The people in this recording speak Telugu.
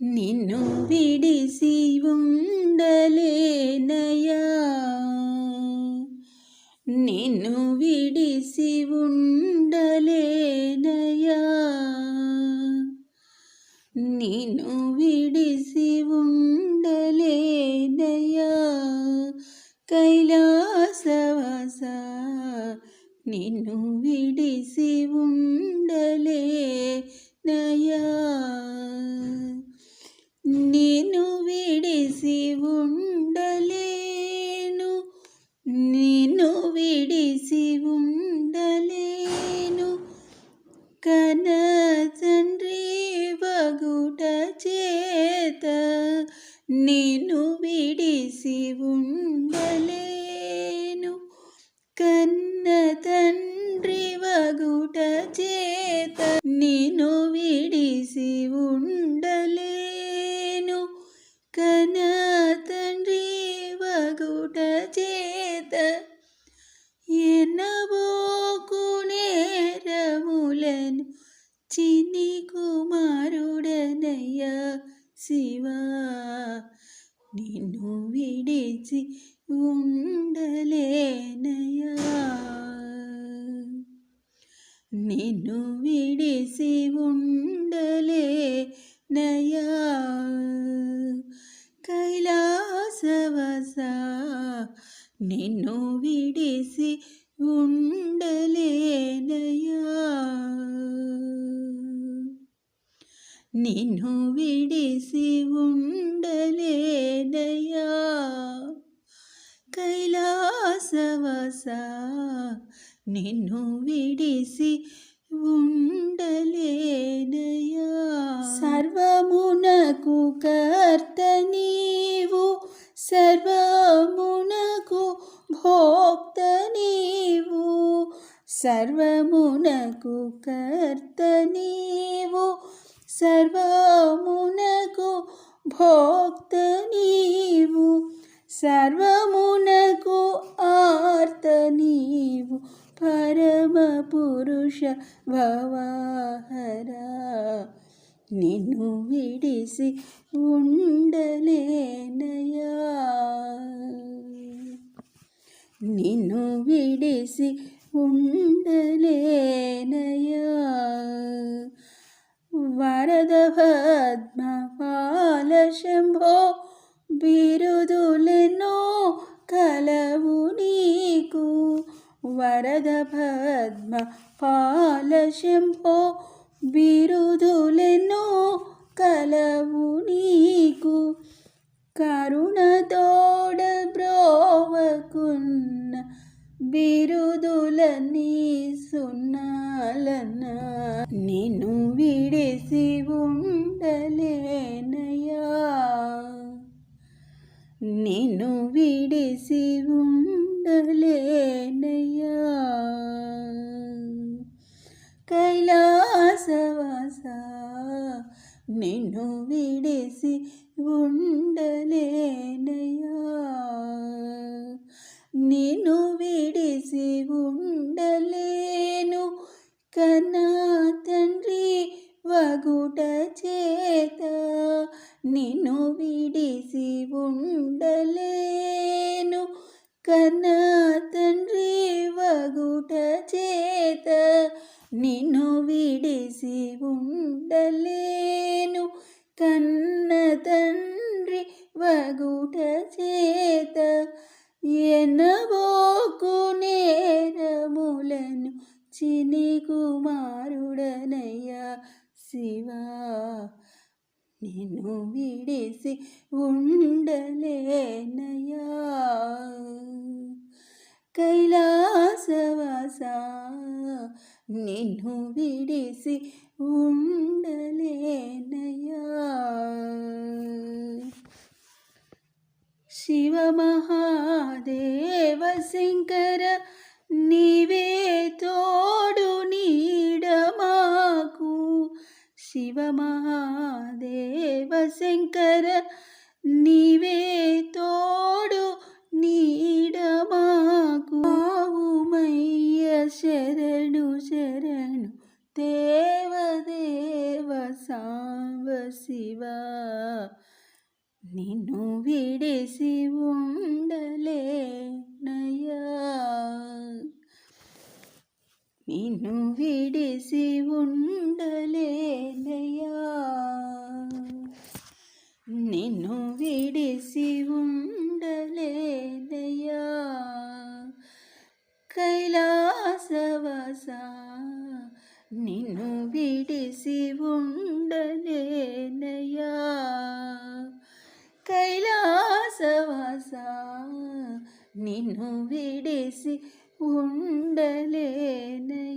నిన్ను విడిసి ఉండలేనయా నిన్ను విడిసి ఉండలేనయా నిన్ను విడిసి ఉండలేనయా కైలాసవాస నిన్ను విడిసి ఉండలేనయా నేను విడిసి ఉండలేను. నేను విడిసి ఉండలేను. కన తండ్రి వగుట చేత నేను విడిసి ఉండలేను. కన్న తండ్రి వగుట చేత నేను విడిసి ఉండలేను శివా నిన్ను విడిచి ఉండలేనయా నిన్ను విడిసి నయా కైలాసవస నిన్ను విడిసి ఉండలేనయా నిన్ను విడిసి ఉండలేదయా కైలాసవస నిన్ను విడిసి ఉండలేదయా సర్వమునకు కర్త నీవు సర్వమునకు భోక్త నీవు సర్వమునకు కర్త నీవు సర్వమునకు భోక్త నీవు సర్వమునకు ఆర్త నీవు పరమ పురుష భవాహర. నిన్ను విడిసి ఉండలేనయా? నిన్ను విడిసి ఉండలేనయా? వరద పద్మ శంభో బిరుదులెన్నో కలవు నీకు. వరద పద్మ పాల శంభో బిరుదులెన్నో కలవు నీకు. విడిసి ఉండలేనయ్యా కైలాసవాస నిన్ను విడిసి ఉండలేనయ్యా. నిన్ను విడిసి ఉండలేను కన్నా తండ్రి వగుట చేత. నిన్ను విడిసి ఉండలే కన్నా తండ్రి వగుట చేత నిన్ను విడిసి ఉండలేను. కన్న తండ్రి వగుట చేత ఎనబోకు నేరములను చిని కుమారుడనయ్యా శివా. నిన్ను విడిసి ఉండలేనయా? కైలాసవాస నిన్ను విడిసి ఉండలేనయా? శివ మహాదేవ శంకర నిన్ను విడిసి ఉండలేనయ్యా. నిన్ను విడిసి ఉండలేనయ్యా. నిన్ను విడిసి ఉండలేనయ్యా. కైలాసవస నిన్ను కైలాసవాస నిన్ను విడిసి ఉండలేనయ్యా.